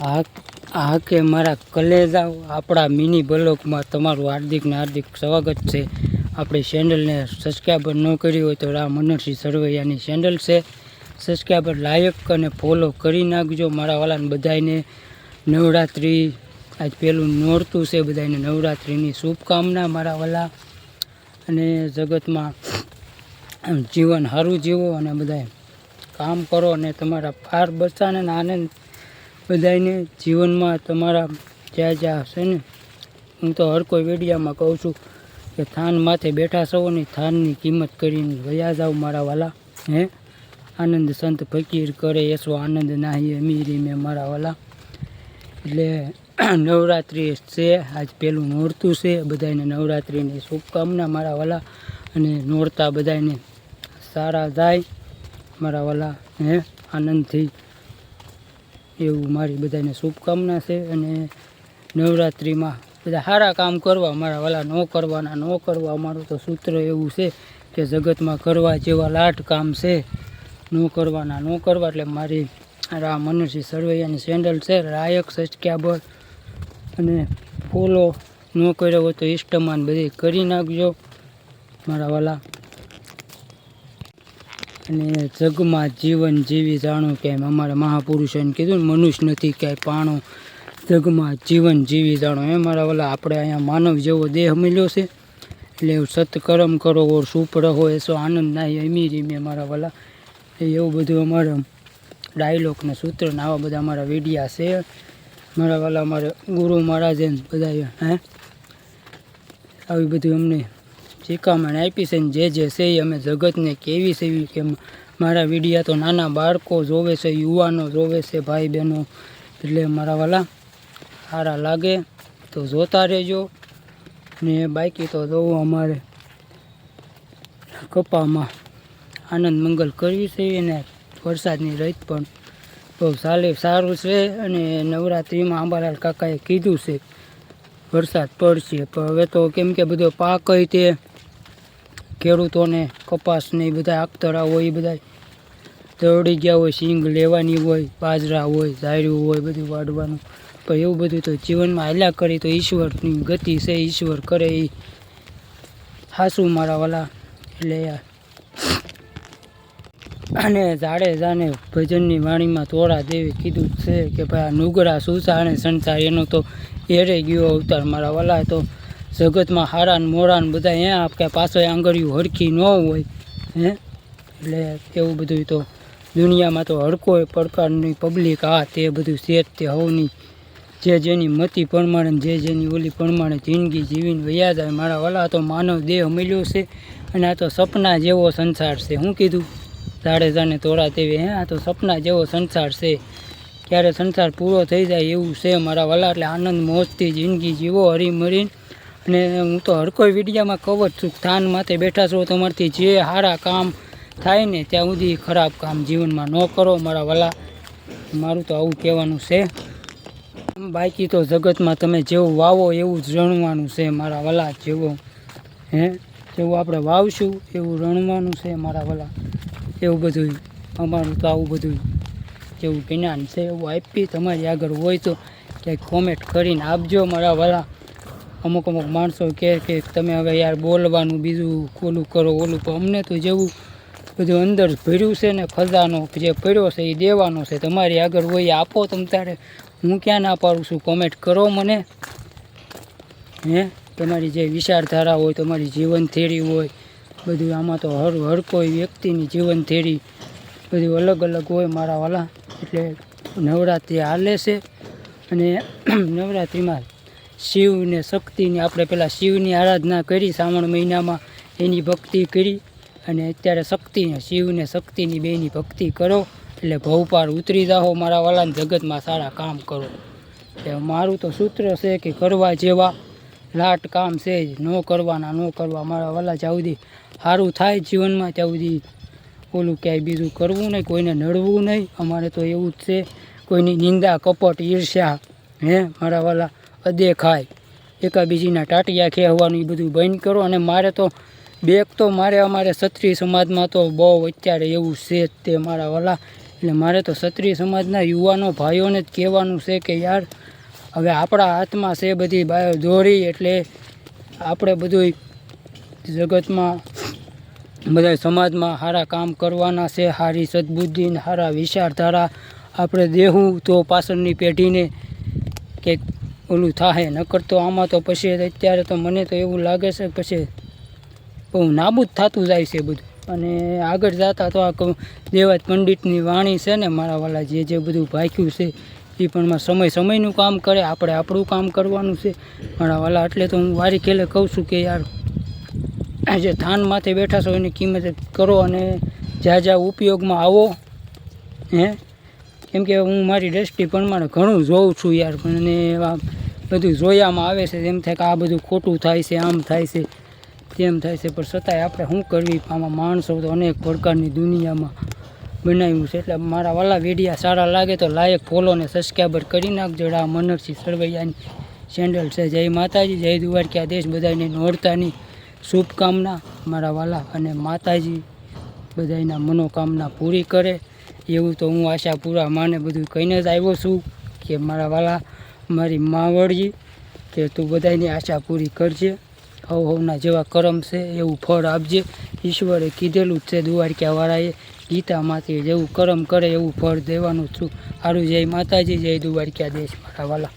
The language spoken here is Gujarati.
આ આ કે મારા કલેજાઓ, આપણા મિની બ્લોકમાં તમારું હાર્દિક ને હાર્દિક સ્વાગત છે. આપણી ચેનલને સબસ્ક્રાઈબર ન કરી હોય તો આ મનોરસિંહ સરવૈયાની ચેનલ છે. સબસ્ક્રાઈબર લાયક અને ફોલો કરી નાખજો મારા વાલાને બધાને નવરાત્રિ, આજ પહેલું નોરતું છે બધાને નવરાત્રિની શુભકામના મારા વાલા. અને જગતમાં જીવન સારું જીવો અને બધાએ કામ કરો અને તમારા ફાર બચાને આનંદ બધાને જીવનમાં તમારા જ્યાં જ્યાં છે ને, હું તો હર કોઈ વેડિયામાં કહું છું કે થાન માથે બેઠા છો ને થાનની કિંમત કરીને વયા જાઓ મારા વાલા, હે? આનંદ સંત ફકીર કરે એસો આનંદ નાહી અમીરી મેં મારા વાલા. એટલે નવરાત્રિ છે, આજ પહેલું નોરતું છે બધાને નવરાત્રિની શુભકામના મારા વાલા અને નોરતા બધાને સારા જાય મારા વાલા, હે? આનંદથી એવું મારી બધાને શુભકામના છે અને નવરાત્રિમાં બધા સારા કામ કરવા, મારા વાલા ન કરવાના, ન કરવા, અમારું તો સૂત્ર એવું છે કે જગતમાં કરવા જેવા લાટ કામ છે. ન કરવાના, ન કરવા એટલે મારી રા મનોરસિંહ સરવૈયાની સેન્ડલ છે રાયક સચક્યાબળ અને ફોલો ન કર્યો હોય તો ઇષ્ટમાન બધી કરી નાખજો. મારા વાલા અને જગમાં જીવન જીવી જાણો કે એમ અમારા મહાપુરુષોને કીધું મનુષ્ય નથી ક્યાંય પાણો. જગમાં જીવન જીવી જાણો. એ મારા વાલા આપણે અહીંયા માનવ જેવો દેહ મળ્યો છે. એટલે એવું સત્કર્મ કરો ઓર સુપ રહો, એસો આનંદ નાહી અમીરી રીમે મારા વાલા એવું બધું અમારે ડાયલોગ ને આવા બધા અમારા વિડિયા છે. મારા વાલા અમારે ગુરુ મહારાજે બધા હે? આવી બધું અમને શિખામણ આપી છે ને જે જે છે એ અમે જગતને કેવી છે એવી કે મારા વિડિયા તો નાના બાળકો જોવે છે, યુવાનો જોવે છે, ભાઈ બહેનો. એટલે મારા વાલા સારા લાગે તો જોતા રહેજો. ને બાકી તો જોવું અમારે કપામાં આનંદ મંગલ કરવી છે અને વરસાદની રહીત પણ બહુ સાલે સારું છે અને નવરાત્રિમાં આંબાલાલ કાકાએ કીધું છે, વરસાદ પડશે. પણ હવે તો કેમ કે બધો પાક તે ખેડૂતોને કપાસ ને એ બધા આખતરા હોય, એ બધા દોડી ગયા હોય, સિંગ લેવાની હોય, બાજરા હોય ઝાયરું હોય, બધું વાડવાનું. પણ એવું બધું તો જીવનમાં હાલ્યા કરી તો ઈશ્વરની ગતિ છે, ઈશ્વર કરે એ. હાસું મારા વાલા. એટલે અને જાડેજાને ભજનની વાણીમાં તોડા દેવી કીધું છે કે ભાઈ આ નુગરા સુસા અને સંસાર, એનો તો એરે ગયો અવતાર મારા વાલા. તો જગતમાં હારા ને મોરા ને બધા હે આપણે પાછો આંગળીઓ હરખી ન હોય, હે? એટલે એવું બધું તો દુનિયામાં તો હડકો પ્રકારની પબ્લિક આ તે બધું શેઠ તે હવની. જે જેની મતી પ્રમાણે જે જેની ઓલી પ્રમાણે જિંદગી જીવીને વયા જાય, મારા વાલા તો માનવ દેહ મળ્યો છે અને આ તો સપના જેવો સંસાર છે. શું કીધું? જાડેજાને તોડા તેવી, હે? આ તો સપના જેવો સંસાર છે. ક્યારે સંસાર પૂરો થઈ જાય એવું છે મારા વાલા, એટલે આનંદ મોજથી જિંદગી જીવો હરીમરીને અને હું તો હર કોઈ વિડીયામાં કહું જ છું સ્થાન માથે બેઠા છો તમારથી જે સારા કામ થાય ને ત્યાં સુધી ખરાબ કામ જીવનમાં ન કરો મારા વાલા. મારું તો આવું કહેવાનું છે. બાકી તો જગતમાં તમે જેવું વાવો એવું જ રણવાનું છે મારા વાલા જેવો. હે? જેવું આપણે વાવશું એવું રણવાનું છે મારા વાલા. એવું બધું અમારું તો આવું બધું જેવું જ્ઞાન છે એવું આપી તમારી આગળ હોય તો ક્યાંક કોમેન્ટ કરીને આપજો મારા વાલા. અમુક અમુક માણસો કહે કે તમે હવે યાર બોલવાનું બીજું ઓલું કરો, ઓલું પણ અમને તો જેવું બધું અંદર ભર્યું છે ને, ખજાનો જે પડ્યો છે એ દેવાનો છે. તમારી આગળ હોય આપો તમ તારે. હું ક્યાં ના પાડું છું? કોમેન્ટ કરો મને. હે? તમારી જે વિચારધારા હોય, તમારી જીવન થેરી હોય, બધું આમાં તો હર હર કોઈ વ્યક્તિની જીવન થેરી બધું અલગ અલગ હોય મારા વાલા. એટલે નવરાત્રિ હાલે છે અને નવરાત્રિમાં શિવને શક્તિની, આપણે પહેલાં શિવની આરાધના કરી, શ્રાવણ મહિનામાં એની ભક્તિ કરી અને અત્યારે શક્તિને, શિવને શક્તિની બેની ભક્તિ કરો એટલે ભવપાર ઉતરી જાઓ મારા વાલાને જગતમાં સારા કામ કરો. એટલે મારું તો સૂત્ર છે કે કરવા જેવા લાટ કામ છે જ, ન કરવાના, ન કરવા. મારા વાલા સુધી સારું થાય જીવનમાં સુધી ઓલું ક્યાંય બીજું કરવું નહીં, કોઈને નડવું નહીં. અમારે તો એવું જ છે, કોઈની નિંદા, કપટ, ઈર્ષ્યા, હે, મારા વાલા. અદેખાય એકાબીજીના ટાટિયા ખેવાનું એ બધું બંધ કરો અને મારે તો બેગ તો મારે અમારે ક્ષત્રિય સમાજમાં તો બહુ અત્યારે એવું છે જ તે મારા વાલા. એટલે મારે તો ક્ષત્રિય સમાજના યુવાનો ભાઈઓને જ કહેવાનું છે કે યાર, હવે આપણા હાથમાં છે બધી બાયો દોરી એટલે આપણે બધું જગતમાં બધા સમાજમાં સારા કામ કરવાના છે સારી સદબુદ્ધિ સારા વિચારધારા. આપણે દેવું તો પાછળની પેઢીને કંઈક ઓલું થાય નકર તો આમાં તો પછી અત્યારે તો મને તો એવું લાગે છે પછી બહુ નાબૂદ થતું જાય છે બધું. અને આગળ જતા તો આ દેવાજ પંડિતની વાણી છે ને મારા વાલા જે જે બધું ભાખ્યું છે, એ પણ સમય, સમયનું કામ કરે, આપણે આપણું કામ કરવાનું છે. મારા વાલા, એટલે તો હું વારી ખેલે કહું છું કે યાર જે થાનમાંથી માથે બેઠા છો એની કિંમત કરો અને જ્યાં જ્યાં ઉપયોગમાં આવો. હે? કેમ કે હું મારી દ્રષ્ટિ પ્રમાણે ઘણું જોઉં છું યાર, પણ અને આ બધું જોયામાં આવે છે એમ થાય કે આ બધું ખોટું થાય છે, આમ થાય છે, તેમ થાય છે. પણ છતાંય આપણે શું કરવી? આમાં માણસો તો અનેક પ્રકારની દુનિયામાં બનાવ્યું છે. એટલે મારા વાલા વિડીયા સારા લાગે તો લાયક ફોલો ને સબસ્ક્રાઈબર કરી નાખજો. આ મનરસિંહ સરવૈયાની ચેનલ છે. જય માતાજી, જય દ્વારકા. દેશ બધાને નોરતાની શુભકામના મારા વાલા અને માતાજી બધાના મનોકામના પૂરી કરે. એવું તો હું આશા પૂરા માને બધું કહીને જ આવ્યો છું કે મારા વાલા મારી માવડજી કે તું બધાની આશા પૂરી કરજે. હવ હવના જેવા કરમ છે, એવું ફળ આપજે. ઈશ્વરે કીધેલું જ છે, દ્વારકાવાળાએ ગીતામાંથી જેવું કરમ કરે એવું ફળ દેવાનું છું. સારું જય માતાજી, જય દ્વારકા દેશ મારા વાલા.